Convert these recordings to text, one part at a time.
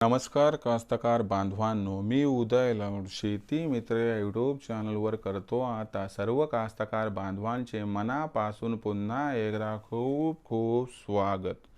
नमस्कार कास्तकार बांधवांनो मी उदय लाड शेती मित्र या यूट्यूब चॅनलवर करतो आता सर्व कास्तकार बांधवांचे मनापासून पुन्हा एकदा खूप खूप स्वागत.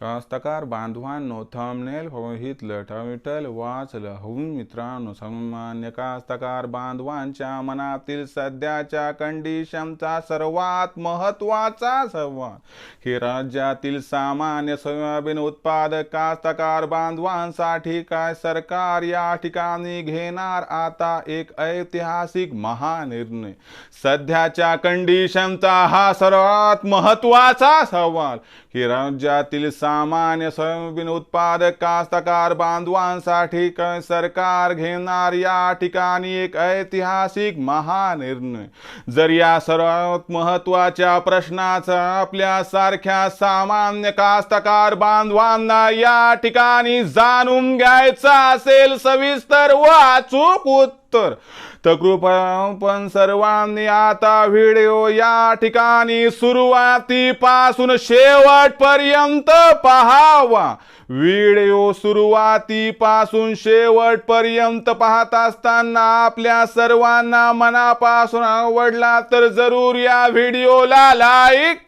कास्तकार बांधवांनो थंबनेल बघितलं टायटल वाचलं हो मित्रांनो सामान्य कास्तकार बांधवांच्या मनातील सध्याच्या कंडिशनचा सर्वात महत्त्वाचा संवाद. हे राज्यातील सामान्य सोयाबीन उत्पादक कास्तकार बांधवांसाठी काय सरकार या ठिकाणी घेणार? आता एक ऐतिहासिक महानिर्णय. सध्याच्या कंडिशनचा हा सर्वात महत्त्वाचा सवाल हे राज्यातील सामान्य सोयाबीन उत्पादक कास्तकार बांधवांसाठी सरकार घेणार या ठिकाणी एक ऐतिहासिक महानिर्णय. जर या सर्वात महत्त्वाच्या प्रश्नाचा आपल्या सारख्या सामान्य कास्तकार बांधवांना या ठिकाणी जाणून घ्यायचा असेल सविस्तर वाचूक अचूक उत्तर. तर कृपया पण सर्वांनी आता व्हिडिओ या ठिकाणी सुरुवातीपासून शेवटपर्यंत पहावा. व्हिडिओ सुरुवातीपासून शेवटपर्यंत पाहत असताना आपल्या सर्वांना मनापासून आवडला तर जरूर या व्हिडिओला लाईक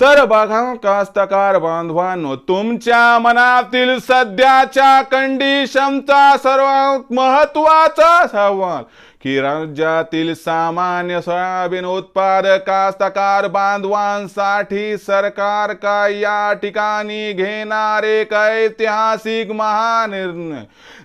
तर बघा कास्तकार बांधवांनो तुमच्या मनातील सध्याच्या कंडिशनचा सर्वात महत्त्वाचा सवाल की राज्यातील सामान्य सोयाबीन उत्पादक कास्तकार बांधवांसाठी सरकार काय या ठिकाणी घेणार एक ऐतिहासिक महानिर्णय?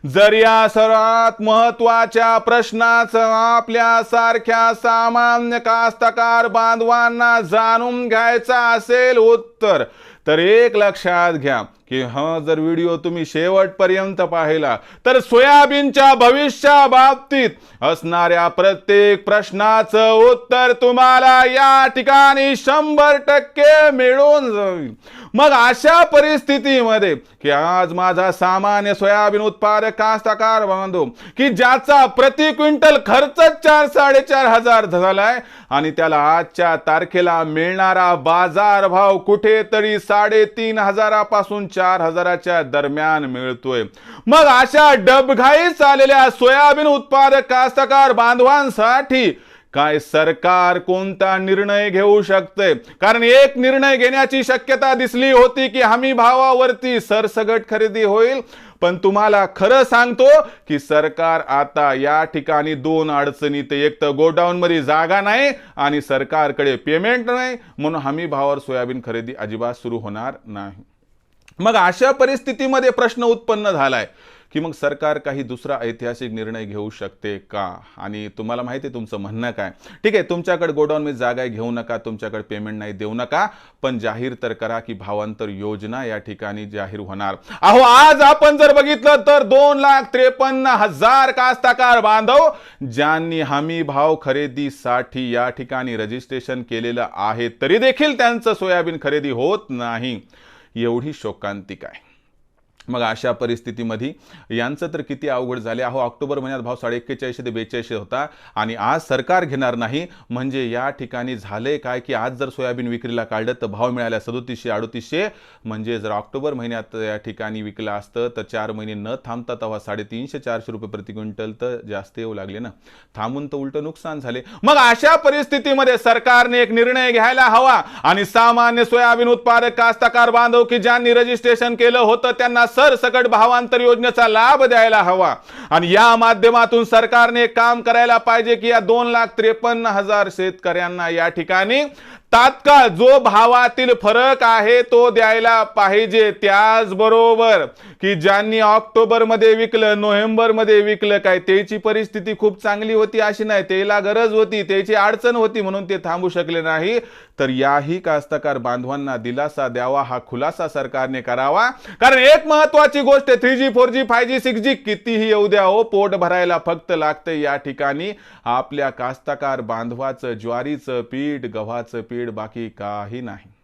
जर या सर्वात महत्त्वाच्या प्रश्नाचं आपल्या सारख्या सामान्य कास्तकार बांधवांना जाणून घ्यायचा असेल उत्तर. तर एक लक्षात घ्या. की हा जर व्हिडिओ तुम्ही शेवटपर्यंत पाहिला तर सोयाबीनच्या भविष्या बाबतीत असणाऱ्या प्रत्येक प्रश्नाचं उत्तर तुम्हाला या ठिकाणी शंभर टक्के मिळून जाईल. मग अशा परिस्थितीमध्ये की आज माझा सामान्य सोयाबीन उत्पादक कास्तकार बांधव की ज्याचा प्रति क्विंटल खर्च चार साडेचार हजार झालाय आणि त्याला आजच्या तारखेला मिळणारा बाजार भाव कुठेतरी साडेतीन हजारापासून चार हजाराच्या दरम्यान मिळतोय. मग अशा डबघाईस आलेल्या सोयाबीन उत्पादक कास्तकार बांधवांसाठी काय सरकार कोणता निर्णय घेऊ शकते कारण एक निर्णय घेण्याची शक्यता दिसली होती की हमी भावावरती सरसगट खरेदी होईल. पण तुम्हाला खरं सांगतो की सरकार आता या ठिकाणी दोन अडचणीत एक तर गोडाऊन मध्ये जागा नाही आणि सरकारकडे पेमेंट नाही. म्हणून हमी भावावर सोयाबीन खरेदी अजिबात सुरू होणार नाही. मग अशा परिस्थितीमध्ये प्रश्न उत्पन्न झालाय की मग सरकार काही दुसरा ऐतिहासिक निर्णय घेऊ शकते का? आणि तुम्हाला माहिती आहे तुमचं म्हणणं काय? ठीक आहे तुमच्याकडे गोडाऊन जागा घेऊ नका तुमच्याकडे पेमेंट नाही देऊ नका पण जाहीर तर करा की भावांतर योजना या ठिकाणी जाहीर होणार. अहो आज आपण जर बघितलं तर दोन लाख त्रेपन्न हजार कास्तकार बांधव ज्यांनी हमी भाव खरेदीसाठी या ठिकाणी रजिस्ट्रेशन केलेलं आहे तरी देखील त्यांचं सोयाबीन खरेदी होत नाही. एवढी शोकांतिक आहे मग अशा परिस्थितीमध्ये यांचं तर किती अवघड झाले? अहो ऑक्टोबर महिन्यात भाव साडे एक्केचाळीसशे ते बेचाळीसशे होता आणि आज सरकार घेणार नाही. म्हणजे या ठिकाणी झाले काय की आज जर सोयाबीन विक्रीला काढलं तर भाव मिळाला सदोतीसशे अडोतीसशे. म्हणजे जर ऑक्टोबर महिन्यात या ठिकाणी विकलं असतं तर चार महिने न थांबता तेव्हा साडेतीनशे चारशे रुपये प्रति क्विंटल तर जास्त येऊ लागले ना. थांबून तर उलटं नुकसान झाले. मग अशा परिस्थितीमध्ये सरकारने एक निर्णय घ्यायला हवा आणि सामान्य सोयाबीन उत्पादक कास्तकार बांधव की ज्यांनी रजिस्ट्रेशन केलं होतं त्यांना सरसकट भावांतर योजनेचा लाभ द्यायला हवा. आणि या माध्यमातून सरकारने एक काम करायला पाहिजे की या दोन लाख त्रेपन्न हजार शेतकऱ्यांना या ठिकाणी तात्काळ जो भावातील फरक आहे तो द्यायला पाहिजे त्याचबरोबर की ज्यांनी ऑक्टोबरमध्ये विकलं नोव्हेंबरमध्ये विकलं काय त्याची परिस्थिती खूप चांगली होती अशी नाही. त्याला गरज होती त्याची अडचण होती म्हणून ते थांबू शकले नाही. तर याही कास्तकार बांधवांना दिलासा द्यावा हा खुलासा सरकारने करावा. कारण एक महत्वाची गोष्ट three G four G five G six G कितीही येऊ द्या हो पोट भरायला फक्त लागतं या ठिकाणी. आपल्या कास्तकार बांधवाचं ज्वारीचं पीठ गव्हाचं पीठ बाकी काही नाही.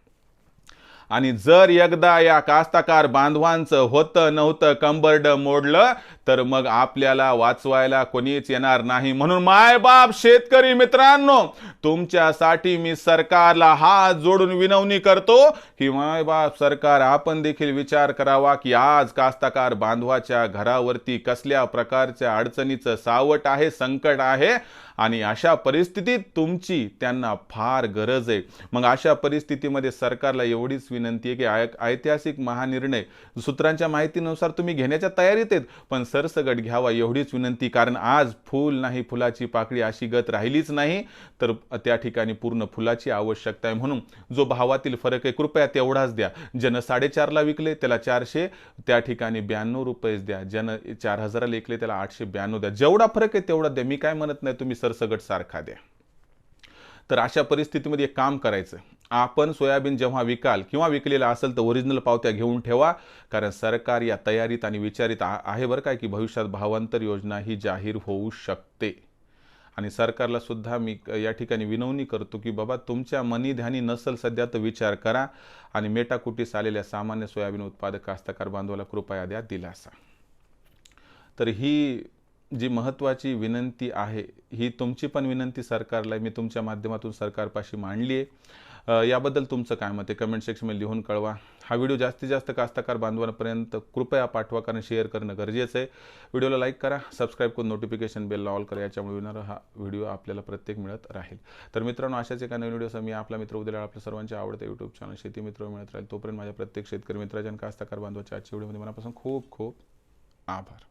आणि जर एकदा या कास्तकार बांधवांचं होतं नव्हतं कंबर्ड मोडलं तर मग आपल्याला वाचवायला कोणीच येणार नाही. म्हणून मायबाप शेतकरी मित्रांनो तुमच्यासाठी मी सरकारला हात जोडून विनवणी करतो की मायबाप सरकार आपण देखील विचार करावा की आज कास्तकार बांधवाच्या घरावरती कसल्या प्रकारच्या अडचणीचं सावट आहे संकट आहे आणि अशा परिस्थितीत तुमची त्यांना फार गरज आहे. मग अशा परिस्थितीमध्ये सरकारला एवढीच विनंती आहे की आय ऐतिहासिक महानिर्णय सूत्रांच्या माहितीनुसार तुम्ही घेण्याच्या तयारीत आहेत पण सरसगट घ्यावा एवढीच विनंती. कारण आज फूल नाही फुलाची पाकळी अशी गत राहिलीच नाही तर त्या ठिकाणी पूर्ण फुलाची आवश्यकता आहे. म्हणून जो भावातील फरक आहे कृपया तेवढाच द्या. ज्यानं साडेचारला विकले त्याला चारशे त्या ठिकाणी ब्याण्णव रुपयेच द्या. ज्यानं चार हजाराला विकले त्याला आठशे ब्याण्णव द्या. जेवढा फरक आहे तेवढा द्या. मी काय म्हणत नाही तुम्ही सरसगट सारखा द्या. तर अशा परिस्थितीमध्ये एक काम करायचं. आपण सोयाबीन जेव्हा विकाल किंवा विकलेला असेल तर ओरिजिनल पावत्या घेऊन ठेवा. कारण सरकार या तयारीत आणि विचारित आहे बरं काय की भविष्यात भावांतर योजना ही जाहीर होऊ शकते. आणि सरकारला सुद्धा मी या ठिकाणी विनवणी करतो की बाबा तुमच्या मनी ध्यानी नसल सध्या तर विचार करा. आणि मेटाकुटीस आलेल्या सामान्य सोयाबीन उत्पादक कास्तकार बांधवाला कृपया द्या दिलासा. तर ही जी महत्त्वाची विनंती आहे ही तुमची पण विनंती सरकारला मी तुमच्या माध्यमातून सरकारपाशी मांडली आहे. याबद्दल तुमचं काय मत आहे? कमेंट सेक्शनमध्ये लिहून कळवा. हा व्हिडिओ जास्तीत जास्त कास्तकार बांधवांपर्यंत कृपया पाठवा कारण शेअर करणं गरजेचं आहे. व्हिडिओला लाईक करा सबस्क्राईब करून नोटिफिकेशन बेलला ऑल करा याच्यामुळे येणारा हा व्हिडिओ आपल्याला प्रत्येक मिळत राहील. तर मित्रांनो अशाच एका नवीन व्हिडिओ मी आपला मित्र उद्याला आपल्या सर्वांचे आवडतं यूट्यूब चॅनल शेती मित्र मिळत राहील. तोपर्यंत माझ्या प्रत्येक शेतकरी मित्राच्या आणि कास्तकार बांधवाच्या आजच्या व्हिडिओमध्ये मनापासून खूप खूप आभार.